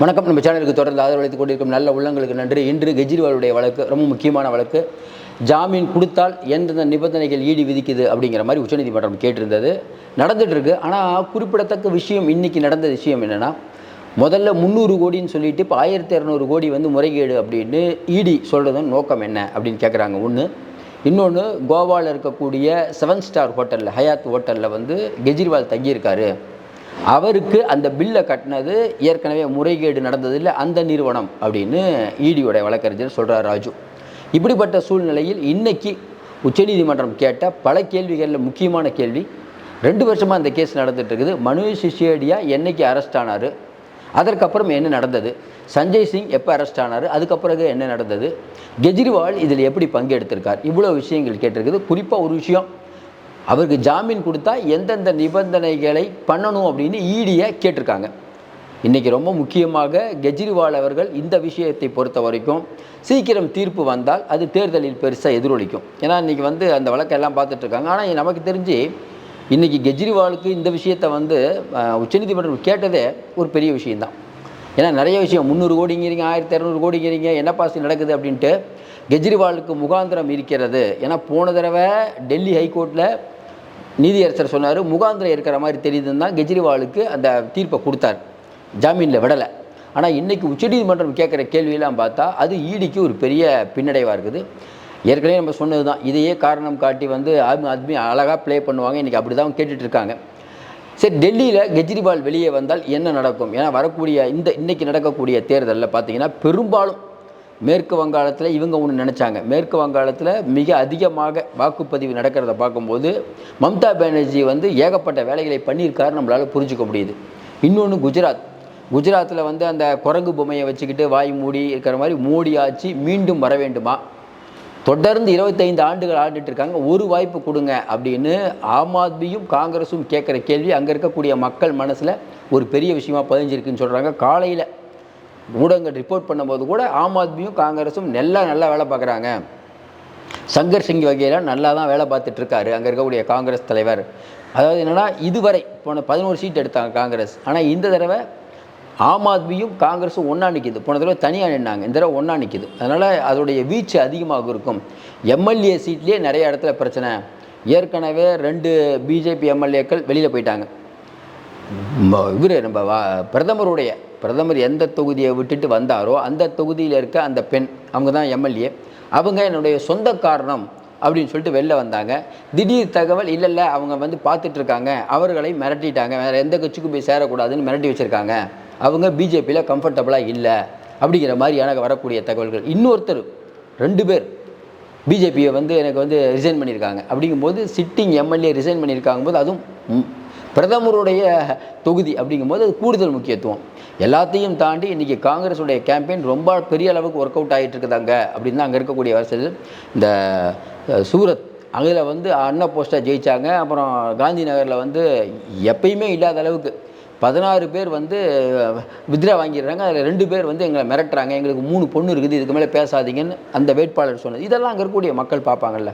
வணக்கம். நம்ம சேனலுக்கு தொடர்ந்து ஆதரவளித்துக் கொண்டிருக்கும் நல்ல உள்ளங்களுக்கு நன்றி. இன்று கெஜ்ரிவாலுடைய வழக்கு ரொம்ப முக்கியமான வழக்கு. ஜாமீன் கொடுத்தால் எந்தெந்த நிபந்தனைகள் ஈடு விதிக்குது அப்படிங்கிற மாதிரி உச்சநீதிமன்றம் கேட்டிருந்தது. நடந்துட்டு இருக்கு ஆனால் குறிப்பிடத்தக்க விஷயம் இன்னைக்கு நடந்த விஷயம் என்னென்னா முதல்ல முந்நூறு கோடின்னு சொல்லிட்டு இப்போ ஆயிரத்தி இரநூறு கோடி வந்து முறைகேடு அப்படின்னு இடி சொல்கிறதும் நோக்கம் என்ன அப்படின்னு கேட்குறாங்க ஒன்று இன்னொன்று கோவாவில் இருக்கக்கூடிய செவன் ஸ்டார் ஹோட்டலில் ஹயாத் ஹோட்டலில் வந்து கெஜ்ரிவால் தங்கியிருக்காரு. அவருக்கு அந்த பில்லை கட்டினது ஏற்கனவே முறைகேடு நடந்ததில்லை அந்த நிறுவனம் அப்படின்னு ஈடியோட வழக்கறிஞர் சொல்கிறார் ராஜு. இப்படிப்பட்ட சூழ்நிலையில் இன்னைக்கு உச்சநீதிமன்றம் கேட்ட பல கேள்விகளில் முக்கியமான கேள்வி ரெண்டு வருஷமாக அந்த கேஸ் நடந்துட்டு இருக்குது. மனோஜ் சிசோடியா என்னைக்கு அரெஸ்ட் ஆனார்? அதற்கப்புறம் என்ன நடந்தது? சஞ்சய் சிங் எப்போ அரெஸ்ட் ஆனார்? அதுக்கப்புறம் என்ன நடந்தது? கெஜ்ரிவால் இதில் எப்படி பங்கெடுத்திருக்கார்? இவ்வளோ விஷயங்கள் கேட்டிருக்குது. குறிப்பாக ஒரு விஷயம் அவருக்கு ஜாமீன் கொடுத்தா எந்தெந்த நிபந்தனைகளை பண்ணணும் அப்படின்னு ஈடியை கேட்டிருக்காங்க. இன்றைக்கி ரொம்ப முக்கியமாக கெஜ்ரிவால் அவர்கள் இந்த விஷயத்தை பொறுத்த வரைக்கும் சீக்கிரம் தீர்ப்பு வந்தால் அது தேர்தலில் பெருசாக எதிரொலிக்கும். ஏன்னா இன்றைக்கி வந்து அந்த வழக்கெல்லாம் பார்த்துட்ருக்காங்க ஆனால் நமக்கு தெரிஞ்சு இன்றைக்கி கெஜ்ரிவாலுக்கு இந்த விஷயத்தை வந்து உச்சநீதிமன்றம் கேட்டதே ஒரு பெரிய விஷயந்தான் ஏன்னா நிறைய விஷயம் முந்நூறு கோடிங்கிறீங்க ஆயிரத்தி இரநூறு கோடிங்கிறீங்க என்ன பாசி நடக்குது அப்படின்ட்டு கெஜ்ரிவாலுக்கு முகாந்திரம் இருக்கிறது. ஏன்னா போன தடவை டெல்லி ஹைகோர்ட்டில் நீதியரசர் சொன்னார் முகாந்திரம் இருக்கிற மாதிரி தெரியுதுன்னு தான் கெஜ்ரிவாலுக்கு அந்த தீர்ப்பை கொடுத்தார். ஜாமீனில் விடலை. ஆனால் இன்றைக்கி உச்சநீதிமன்றம் கேட்குற கேள்வியெல்லாம் பார்த்தா அது ஈடிக்கு ஒரு பெரிய பின்னடைவாக இருக்குது. ஏற்கனவே நம்ம சொன்னது தான் இதையே காரணம் காட்டி வந்து ஆம் ஆத்மி அழகாக ப்ளே பண்ணுவாங்க. இன்றைக்கி அப்படி தான் இருக்காங்க. சரி டெல்லியில் கெஜ்ரிவால் வெளியே வந்தால் என்ன நடக்கும்? ஏன்னா வரக்கூடிய இந்த இன்றைக்கி நடக்கக்கூடிய தேர்தலில் பார்த்தீங்கன்னா பெரும்பாலும் மேற்கு வங்காளத்தில் இவங்க ஒன்று நினச்சாங்க. மேற்கு வங்காளத்தில் மிக அதிகமாக வாக்குப்பதிவு நடக்கிறத பார்க்கும்போது மம்தா பானர்ஜி வந்து ஏகப்பட்ட வேலைகளை பண்ணியிருக்காரு நம்மளால் புரிஞ்சுக்க முடியுது. இன்னொன்று குஜராத். குஜராத்தில் வந்து அந்த குரங்கு பொம்மையை வச்சுக்கிட்டு வாய் மூடி இருக்கிற மாதிரி மோடி ஆட்சி மீண்டும் வர வேண்டுமா? தொடர்ந்து இருபத்தைந்து ஆண்டுகள் ஆண்டுட்டு இருக்காங்க. ஒரு வாய்ப்பு கொடுங்க அப்படின்னு ஆம் ஆத்மியும் காங்கிரஸும் கேட்குற கேள்வி அங்கே இருக்கக்கூடிய மக்கள் மனசில் ஒரு பெரிய விஷயமா பதிஞ்சிருக்குன்னு சொல்கிறாங்க காலையில் ஊடகங்கள் ரிப்போர்ட் பண்ணும்போது கூட ஆம் ஆத்மியும் காங்கிரஸும் நல்லா நல்லா வேலை பார்க்குறாங்க. சங்கர் சிங் வகையில் நல்லா தான் வேலை பார்த்துட்டு இருக்காரு. அங்கே இருக்கக்கூடிய காங்கிரஸ் தலைவர். அதாவது என்னென்னா இதுவரை போன பதினோரு சீட் எடுத்தாங்க காங்கிரஸ். ஆனால் இந்த தடவை ஆம் ஆத்மியும் காங்கிரஸும் ஒன்றா நிற்கிது போன தடவை தனியாக நின்னாங்க. இந்த தடவை ஒன்றா நிற்கிது அதனால் அதோடைய வீச்சு அதிகமாக இருக்கும். எம்எல்ஏ சீட்லேயே நிறைய இடத்துல பிரச்சனை. ஏற்கனவே ரெண்டு பிஜேபி எம்எல்ஏக்கள் வெளியில் போயிட்டாங்க. இவர் நம்ம வா பிரதமருடைய பிரதமர் எந்த தொகுதியை விட்டுட்டு வந்தாரோ அந்த தொகுதியில் இருக்க அந்த பெண் அவங்க தான் எம்எல்ஏ. அவங்க என்னுடைய சொந்த காரணம் அப்படின்னு சொல்லிட்டு வெளில வந்தாங்க. திடீர் தகவல் இல்லை இல்லை அவங்க வந்து பார்த்துட்ருக்காங்க அவர்களை மிரட்டிட்டாங்க. வேறு எந்த கட்சிக்கும் போய் சேரக்கூடாதுன்னு மிரட்டி வச்சுருக்காங்க. அவங்க பிஜேபியில் கம்ஃபர்டபுளாக இல்லை அப்படிங்கிற மாதிரியான வரக்கூடிய தகவல்கள். இன்னொருத்தர் ரெண்டு பேர் பிஜேபியை வந்து எனக்கு வந்து ரிசைன் பண்ணியிருக்காங்க. அப்படிங்கும்போது சிட்டிங் எம்எல்ஏ ரிசைன் பண்ணியிருக்காங்க போது அதுவும் பிரதமருடைய தொகுதி அப்படிங்கும்போது அது கூடுதல் முக்கியத்துவம். எல்லாத்தையும் தாண்டி இன்றைக்கி காங்கிரஸுடைய கேம்பெயின் ரொம்ப பெரிய அளவுக்கு ஒர்க் அவுட் ஆகிட்டு இருக்குதாங்க அப்படின்னு தான் அங்கே இருக்கக்கூடிய வரிசையில் இந்த சூரத் அதில் வந்து அண்ணா போஸ்ட்டாக ஜெயித்தாங்க அப்புறம் காந்தி நகரில் வந்து எப்பயுமே இல்லாத அளவுக்கு பதினாறு பேர் வந்து வித்ரா வாங்கிடுறாங்க. அதில் ரெண்டு பேர் வந்து எங்களை மிரட்டுறாங்க. எங்களுக்கு மூணு பொண்ணு இருக்குது. இதுக்கு மேலே பேசாதீங்கன்னு அந்த வேட்பாளர் சொன்னது. இதெல்லாம் அங்கே இருக்கக்கூடிய மக்கள் பார்ப்பாங்கல்ல.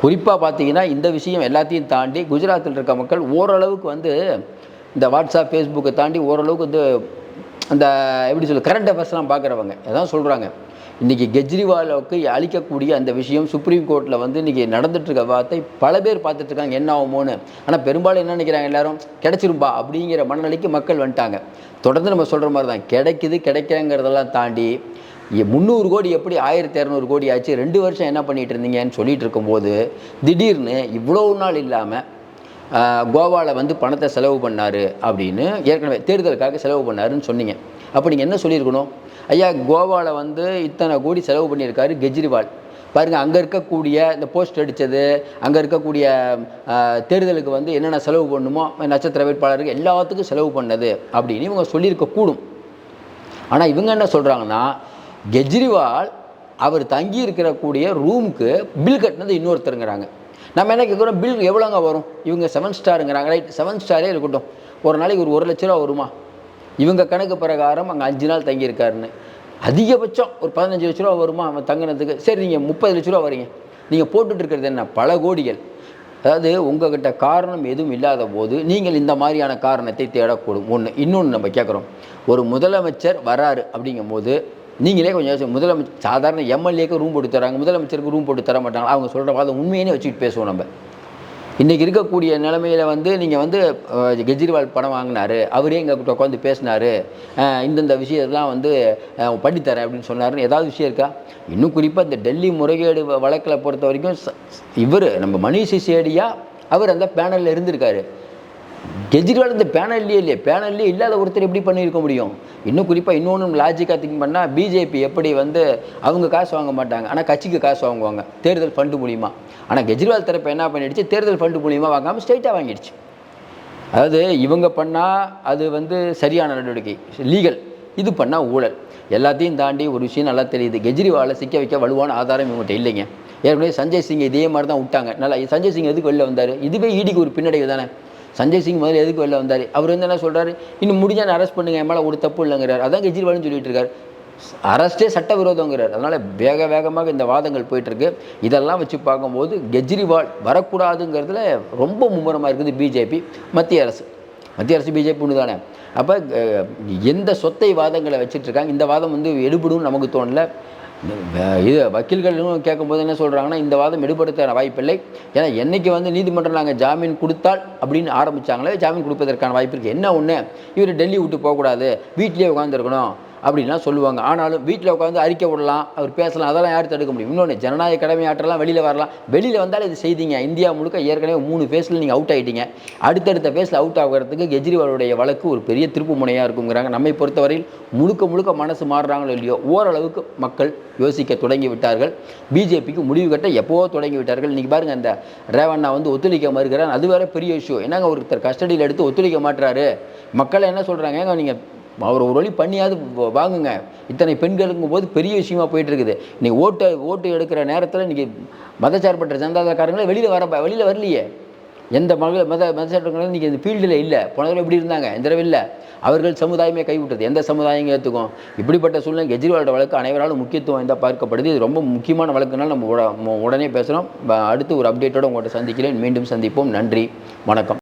குறிப்பாக பார்த்தீங்கன்னா இந்த விஷயம் எல்லாத்தையும் தாண்டி குஜராத்தில் இருக்க மக்கள் ஓரளவுக்கு வந்து இந்த வாட்ஸ்அப் ஃபேஸ்புக்கை தாண்டி ஓரளவுக்கு வந்து அந்த எப்படி சொல்ல கரண்ட் அஃபேர்ஸ்லாம் பார்க்குறவங்க அதான் சொல்கிறாங்க இன்றைக்கி கெஜ்ரிவாலுக்கு அளிக்கக்கூடிய அந்த விஷயம் சுப்ரீம் கோர்ட்டில் வந்து இன்றைக்கி நடந்துட்டுருக்க வார்த்தை பல பேர் பார்த்துட்ருக்காங்க என்ன ஆகுமோன்னு. ஆனால் பெரும்பாலும் என்ன நினைக்கிறாங்க எல்லாரும்? கிடச்சிரும்பா அப்படிங்கிற மனநிலைக்கு மக்கள் வந்துட்டாங்க. தொடர்ந்து நம்ம சொல்கிற மாதிரி தான் கிடைக்குது கிடைக்கிறங்கிறதெல்லாம் தாண்டி முந்நூறு கோடி எப்படி ஆயிரத்தி இரநூறு கோடி ஆச்சு? ரெண்டு வருஷம் என்ன பண்ணிட்டு இருந்தீங்கன்னு சொல்லிட்டு இருக்கும்போது திடீர்னு இவ்வளோ நாள் இல்லாமல் கோவாவில் வந்து பணத்தை செலவு பண்ணார் அப்படின்னு ஏற்கனவே தேர்தலுக்காக செலவு பண்ணாருன்னு சொன்னீங்க. அப்போ நீங்கள் என்ன சொல்லியிருக்கணும்? ஐயா கோவாவில் வந்து இத்தனை கோடி செலவு பண்ணியிருக்காரு கெஜ்ரிவால். பாருங்கள் அங்கே இருக்கக்கூடிய இந்த போஸ்ட் அடித்தது அங்கே இருக்கக்கூடிய தேர்தலுக்கு வந்து என்னென்ன செலவு பண்ணுமோ நட்சத்திர வேட்பாளருக்கு எல்லாத்துக்கும் செலவு பண்ணது அப்படின்னு இவங்க சொல்லியிருக்க கூடும் ஆனால் இவங்க என்ன சொல்கிறாங்கன்னா கெஜ்ரிவால் அவர் தங்கி இருக்கக்கூடிய ரூமுக்கு பில் கட்டினது இன்னொருத்தருங்கிறாங்க. நம்ம என்ன கேட்குறோம்? பில் எவ்வளோங்க வரும்? இவங்க செவன் ஸ்டாருங்கிறாங்க ரைட் செவன் ஸ்டாரே இருக்கட்டும். ஒரு நாளைக்கு ஒரு ஒரு லட்ச ரூபா வருமா? இவங்க கணக்கு பிரகாரம் அங்கே அஞ்சு நாள் தங்கியிருக்காருன்னு. அதிகபட்சம் ஒரு பதினஞ்சு லட்ச ரூபா வருமா அவன் தங்கினதுக்கு? சரி நீங்கள் முப்பது லட்ச ரூபா வரீங்க. நீங்கள் போட்டுட்டு இருக்கிறது என்ன? பல கோடிகள். அதாவது உங்ககிட்ட காரணம் எதுவும் இல்லாத போது நீங்கள் இந்த மாதிரியான காரணத்தை தேடக்கூடும். ஒன்று இன்னொன்று நம்ம கேட்குறோம். ஒரு முதலமைச்சர் வராரு அப்படிங்கும்போது நீங்களே கொஞ்சம் யோசிச்சு முதலமைச்சர் சாதாரண எம்எல்ஏக்கு ரூம் போட்டு தராங்க முதலமைச்சருக்கு ரூம் போட்டு தர மாட்டாங்க. அவங்க சொல்கிற வாதம் உண்மையினே வச்சுக்கிட்டு பேசுவோம் நம்ம. இன்றைக்கி இருக்கக்கூடிய நிலமையில வந்து நீங்கள் வந்து கெஜ்ரிவால் பணம் வாங்கினாரு அவரே எங்கள் கிட்ட உட்காந்து பேசினார். இந்தந்த விஷயம்லாம் வந்து பண்ணித்தரேன் அப்படின்னு சொன்னார்னு ஏதாவது விஷயம் இருக்கா? இன்னும் குறிப்பாக இந்த டெல்லி முறைகேடு வ- வழக்கில் பொறுத்த வரைக்கும் இவர் நம்ம மணிஷ் சிசேடியா அவர் அந்த பேனலில் இருந்திருக்காரு. கெஜ்ரிவால் இந்த பேனல்லையே இல்லையே பேனல்லே இல்லாத ஒருத்தர் எப்படி பண்ணியிருக்க முடியும்? இன்னும் குறிப்பாக இன்னொன்று லாஜிக்காக திங்க் பண்ணால் பிஜேபி எப்படி வந்து அவங்க காசு வாங்க மாட்டாங்க. ஆனால் கட்சிக்கு காசு வாங்குவாங்க. தேர்தல் ஃபண்டு மூலிமா ஆனால் கெஜ்ரிவால் தரப்பு என்ன பண்ணிடுச்சு? தேர்தல் ஃபண்டு மூலிமா வாங்காமல் ஸ்ட்ரைட்டாக வாங்கிடுச்சு. அதாவது இவங்க பண்ணால் அது வந்து சரியான நடவடிக்கை. லீகல் இது பண்ணால் ஊழல். எல்லாத்தையும் தாண்டி ஒரு விஷயம் நல்லா தெரியுது. கெஜ்ரிவாலை சிக்க வைக்க வலுவான ஆதாரம் இவங்ககிட்ட இல்லைங்க. ஏற்கனவே சஞ்சய் சிங் இதே மாதிரி தான் விட்டாங்க. நல்லா சஞ்சய் சிங் எதுக்கு வெளில வந்தார்? இதுவே ஈடிக்கு ஒரு பின்னடைவு தானே? சஞ்சய் சிங் முதல்ல எதுக்கு வெளில வந்தார்? அவர் வந்து என்ன சொல்கிறார் இன்னும் முடிஞ்சால் நான் அரெஸ்ட் பண்ணுங்க என் மேலே ஒரு தப்பு இல்லைங்கிறார். அதான் கெஜ்ரிவால்னு சொல்லிட்டு இருக்காரு. அரஸ்டே சட்டவிரோதங்கிறார். அதனால் வேக வேகமாக இந்த வாதங்கள் போயிட்டுருக்கு. இதெல்லாம் வச்சு பார்க்கும்போது கெஜ்ரிவால் வரக்கூடாதுங்கிறதுல ரொம்ப மும்முரமாக இருக்குது பிஜேபி மத்திய அரசு. மத்திய அரசு பிஜேபி ஒன்று தானே அப்போ எந்த சொத்தை வாதங்களை வச்சுட்டு இருக்காங்க? இந்த வாதம் வந்து எடுபடும் நமக்கு தோணல. இது வக்கீல்களும் கேட்கும்போது என்ன சொல்கிறாங்கன்னா இந்த வாதம் எடுபடுத்த வாய்ப்பில்லை. ஏன்னா என்றைக்கு வந்து நீதிமன்றம் நாங்கள் ஜாமீன் கொடுத்தால் அப்படின்னு ஆரம்பிச்சாங்களே ஜாமீன் கொடுப்பதற்கான வாய்ப்பு இருக்குது என்ன ஒன்று இவர் டெல்லி விட்டு போகக்கூடாது. வீட்டிலே உட்காந்துருக்கணும் அப்படின்லாம் சொல்லுவாங்க. ஆனாலும் வீட்டில் உட்காந்து அறிக்கை விடலாம் அவர் பேசலாம் அதெல்லாம் யார் தடுக்க முடியும். இன்னொன்று ஜனநாயக கடமை ஆற்றலாம் வெளியில் வரலாம். வெளியில் வந்தாலும் இது செய்தீங்க. இந்தியா முழுக்க ஏற்கனவே மூணு ஃபேஸில் நீங்கள் அவுட் ஆகிட்டீங்க அடுத்தடுத்த ஃபேஸில் அவுட் ஆகிறதுக்கு கெஜ்ரிவாலுடைய வழக்கு ஒரு பெரிய திருப்பு முனையாக இருக்குங்கிறாங்க. நம்மை பொறுத்தவரையில் முழுக்க முழுக்க மனசு மாறுறாங்களோ இல்லையோ ஓரளவுக்கு மக்கள் யோசிக்க தொடங்கி விட்டார்கள். பிஜேபிக்கு முடிவு கட்ட எப்போவோ தொடங்கி விட்டார்கள். இன்றைக்கி பாருங்கள் அந்த ரேவண்ணா வந்து ஒத்துழைக்க மறுக்கிறார். அது வேற பெரிய இஷ்யூ என்னங்க ஒருத்தர் கஸ்டடியில் எடுத்து ஒத்துழைக்க மாட்டுறாரு மக்களை என்ன சொல்கிறாங்க ஏங்க நீங்கள் அவர் ஒரு வழி பண்ணியாவது வாங்குங்க. இத்தனை பெண்களுங்கும் போது பெரிய விஷயமா போயிட்டு இருக்குது இன்னைக்கு ஓட்டு ஓட்டு எடுக்கிற நேரத்தில் இன்றைக்கி மதச்சார்பற்ற ஜனதாக்காரங்களே வெளியில் வர வெளியில் வரலையே. எந்த மக மத மதச்சார்பற்ற இன்றைக்கி இந்த ஃபீல்டில் இல்லை. போன தடவை எப்படி இருந்தாங்க? இந்த தடவை இல்லை. அவர்கள் சமுதாயமே கைவிட்டது. எந்த சமுதாயம் ஏற்றுக்கும் இப்படிப்பட்ட சூழ்நிலை கெஜ்ரிவாலோட வழக்கு அனைவராலும் முக்கியத்துவம் இந்த பார்க்கப்படுது. இது ரொம்ப முக்கியமான வழக்குனால நம்ம உடனே பேசுகிறோம் அடுத்து ஒரு அப்டேட்டோட உங்கள்கிட்ட சந்திக்கிறேன். மீண்டும் சந்திப்போம். நன்றி. வணக்கம்.